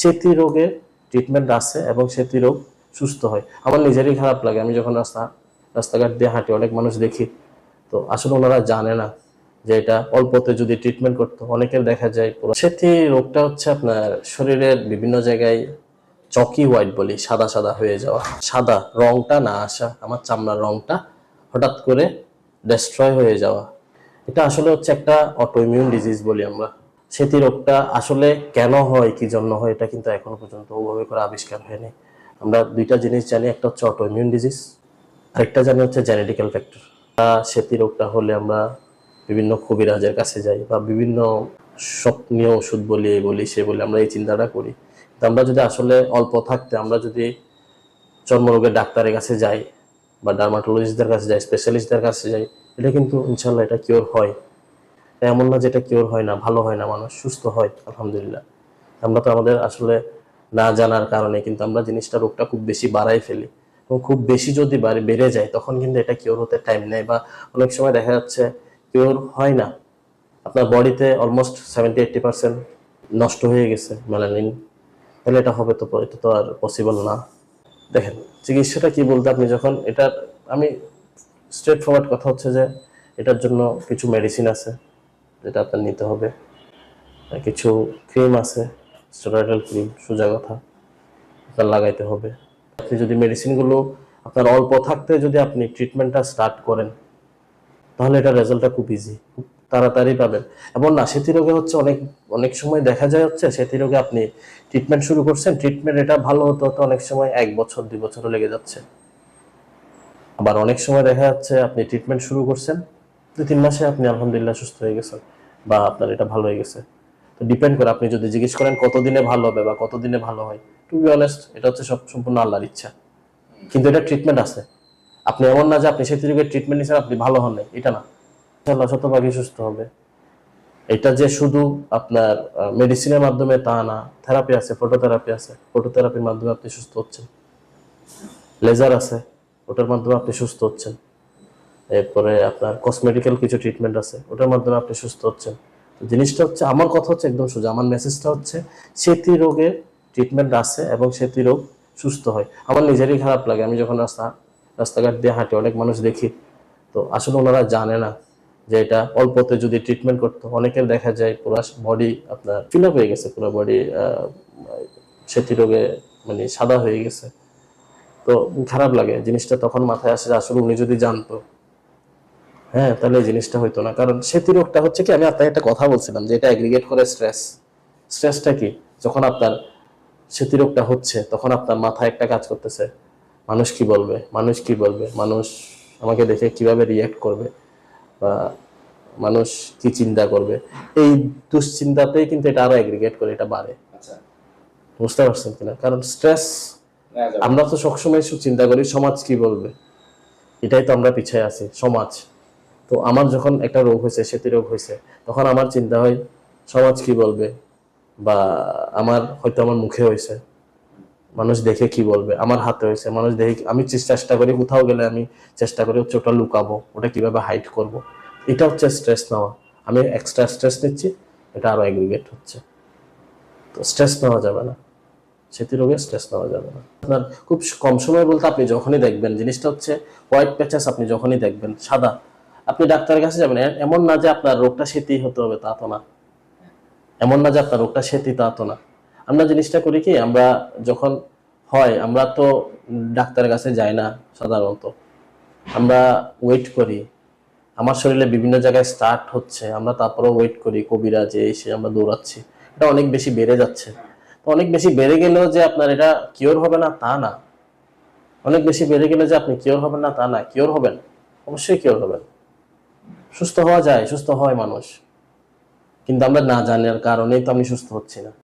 সেতি রোগে ট্রিটমেন্ট আছে এবং সেতি রোগ সুস্থ হয়। আমার নিজেরই খারাপ লাগে। আমি যখন রাস্তা, রাস্তাঘাট দিয়ে হাঁটি, অনেক মানুষ দেখি। তো আসলে ওনারা জানে না যে এটা অল্পতে যদি ট্রিটমেন্ট করতো। অনেকের দেখা যায় সেতি রোগটা হচ্ছে আপনার শরীরের বিভিন্ন জায়গায় চকি হোয়াইট বলি, সাদা সাদা হয়ে যাওয়া। সাদা রংটা না আসা, আমার চামড়ার রংটা হঠাৎ করে ডেস্ট্রয় হয়ে যাওয়া। এটা আসলে হচ্ছে একটা অটোইমিউন ডিজিজ বলি আমরা। সেতি রোগটা আসলে কেন হয়, কি জন্য হয়, এটা কিন্তু এখনও পর্যন্ত ওভাবে করে আবিষ্কার হয়নি। আমরা দুইটা জিনিস জানি, একটা হচ্ছে অটোইমিউন ডিজিজ আরেকটা জানি হচ্ছে জেনেটিক্যাল ফ্যাক্টর সেতি রোগটা হলে আমরা বিভিন্ন কবিরাজের কাছে যাই বা বিভিন্ন স্বপ্নীয় ওষুধ বলি এই বলি, সে বলি, আমরা এই চিন্তাটা করি। আমরা যদি আসলে অল্প থাকতে, আমরা যদি চর্মরোগের ডাক্তারের কাছে যাই বা ডার্মাটোলজিস্টদের কাছে যাই স্পেশালিস্টদের কাছে যাই, এটা কিন্তু ইনশাল্লাহ এটা কিওর হয়। এমন না যেটা কিওর হয় না, ভালো হয় না, মানুষ সুস্থ হয়, আলহামদুলিল্লাহ। আমরা তো আমাদের আসলে না জানার কারণে কিন্তু আমরা জিনিসটা রোগটা খুব বেশি বাড়াই ফেলি। এবং খুব বেশি যদি বাড়ি যায়, তখন কিন্তু এটা কিওর হতে টাইম নেয় বা অনেক সময় দেখা যাচ্ছে কিওর হয় না। আপনার বডিতে অলমোস্ট সেভেন্টি এইট্টি পার্সেন্ট নষ্ট হয়ে গেছে মেলানিন তাহলে এটা হবে তো, এটা তো আর পসিবল না। দেখেন, চিকিৎসাটা কি বলতে আপনি যখন এটা আমি স্ট্রেট ফরওয়ার্ড কথা হচ্ছে যে এটার জন্য কিছু মেডিসিন আছে। যেটা আপনার নিতে হবে। কিছু ক্রিম আছে স্টেরয়েডাল ক্রিম সোজা কথা। আপনার লাগাইতে হবে। আপনি যদি মেডিসিনগুলো আপনার অল্প থাকতে যদি আপনি ট্রিটমেন্টটা স্টার্ট করেন, তাহলে এটা রেজাল্টটা খুব ইজি খুব তাড়াতাড়ি পাবেন। এবং না সেতি রোগে হচ্ছে অনেক অনেক সময় দেখা যায় হচ্ছে সেতি রোগে আপনি ট্রিটমেন্ট শুরু করছেন ট্রিটমেন্ট এটা ভালো হতে হতে অনেক সময় এক বছর, দুই বছরও লেগে যাচ্ছে। আবার অনেক সময় দেখা যাচ্ছে আপনি ট্রিটমেন্ট শুরু করছেন দুই তিন মাসে আপনি আলহামদুলিল্লাহ সুস্থ হয়ে গেছেন বা আপনার এটা ভালো হয়ে গেছে। তো ডিপেন্ড করে আপনি যদি জিজ্ঞেস করেন কতদিনে ভালো হবে বা কতদিনে ভালো হয় টু বি অনেস্ট এটা হচ্ছে সব সম্পূর্ণ আল্লাহর ইচ্ছা। কিন্তু এটা ট্রিটমেন্ট আছে। আপনি এমন না যে আপনি সেই রোগের ট্রিটমেন্ট নিচ্ছেন আপনি ভালো হন এটা না। ইনশাআল্লাহ শতভাগই সুস্থ হবে। এটা যে শুধু আপনার মেডিসিনের মাধ্যমে তা না থেরাপি আছে ফটোথেরাপি আছে ফটোথেরাপির মাধ্যমে আপনি সুস্থ হচ্ছেন। লেজার আছে, ওটার মাধ্যমে আপনি সুস্থ হচ্ছেন। এরপরে আপনার কসমেটিক্যাল কিছু ট্রিটমেন্ট আছে, ওটার মাধ্যমে আপনি সুস্থ হচ্ছেন। জিনিসটা হচ্ছে, আমার কথা হচ্ছে একদম সোজা, আমার মেসেজটা হচ্ছে সেতি রোগে ট্রিটমেন্ট আছে এবং সেতি রোগ সুস্থ হয়। আমার নিজেরই খারাপ লাগে, আমি যখন রাস্তা, রাস্তাঘাট দিয়ে হাঁটি, অনেক মানুষ দেখি, তো আসলে ওনারা জানে না যে এটা অল্পতে যদি ট্রিটমেন্ট করতো। অনেকের দেখা যায় পুরো বডি আপনার ফিল আপ হয়ে গেছে, পুরো বডি সেতি রোগে মানে সাদা হয়ে গেছে। তো খারাপ লাগে, জিনিসটা তখন মাথায় আসে আসলে উনি যদি জানতো। হ্যাঁ তাহলে এই জিনিসটা হইতো না। কারণ সেতি রোগটা হচ্ছে কি আমি আপনাকে একটা কথা বলছিলাম যে এটা অ্যাগ্রিগেট করে স্ট্রেস স্ট্রেসটা কি? যখন আপনার সেতি রোগটা হচ্ছে তখন আপনার মাথায় একটা কাজ করতেছে। মানুষ কি বলবে? মানুষ কি বলবে? মানুষ আমাকে দেখে কীভাবে রিয়্যাক্ট করবে? বা মানুষ কি চিন্তা করবে? এই দুশ্চিন্তাতেই কিন্তু এটা আরও অ্যাগ্রিগেট করে এটা বাড়ে। আচ্ছা। বুঝতে পারছেন কিনা? কারণ স্ট্রেস আমরা তো সবসময় চিন্তা করি সমাজ কি বলবে? এটাই তো আমরা পিছিয়ে আছি সমাজ। তো আমার যখন একটা রোগ হয়েছে, সেতি রোগ হয়েছে, তখন আমার চিন্তা হয়, সমাজ কি বলবে? বা আমার হয়তো আমার মুখে হয়েছে। মানুষ দেখে কি বলবে? আমার হাতে হয়েছে। মানুষ দেখে আমি চেষ্টা করি কোথাও গেলে আমি চেষ্টা করি হচ্ছে ওটা লুকাবো, ওটা কীভাবে হাইড করব। এটা হচ্ছে স্ট্রেস নেওয়া। আমি এক্সট্রা স্ট্রেস নিচ্ছি, এটা আরও অ্যাগ্রিগেট হচ্ছে। তো স্ট্রেস নেওয়া যাবে না। সেতি রোগে স্ট্রেস নেওয়া যাবে না। আপনার খুব কম সময় বলতে আপনি যখনই দেখবেন, জিনিসটা হচ্ছে হোয়াইট প্যাচেস আপনি যখনই দেখবেন, সাদা। আপনি ডাক্তারের কাছে যাবেন এমন না যে আপনার রোগটা সেতি হতে হবে, তা তো না। এমন না যে আপনার রোগটা সেতি তা তো না। আমরা জিনিসটা করি কি, আমরা যখন হয়, আমরা তো ডাক্তারের কাছে যাই না সাধারণত। আমরা ওয়েট করি। আমার শরীরে বিভিন্ন জায়গায় স্টার্ট হচ্ছে, আমরা তারপরেও ওয়েট করি কবিরা যে এসে আমরা দৌড়াচ্ছি। এটা অনেক বেশি বেড়ে যাচ্ছে। তো অনেক বেশি বেড়ে গেলেও যে আপনার এটা কিওর হবে না, তা না। অনেক বেশি বেড়ে গেলে যে আপনি কিওর হবেন না, তা না। কিওর হবেন, অবশ্যই কিওর হবেন। সুস্থ হওয়া যায়, সুস্থ হয় মানুষ। কিন্তু আমরা না জানার কারণেই তো আমি সুস্থ হচ্ছি না।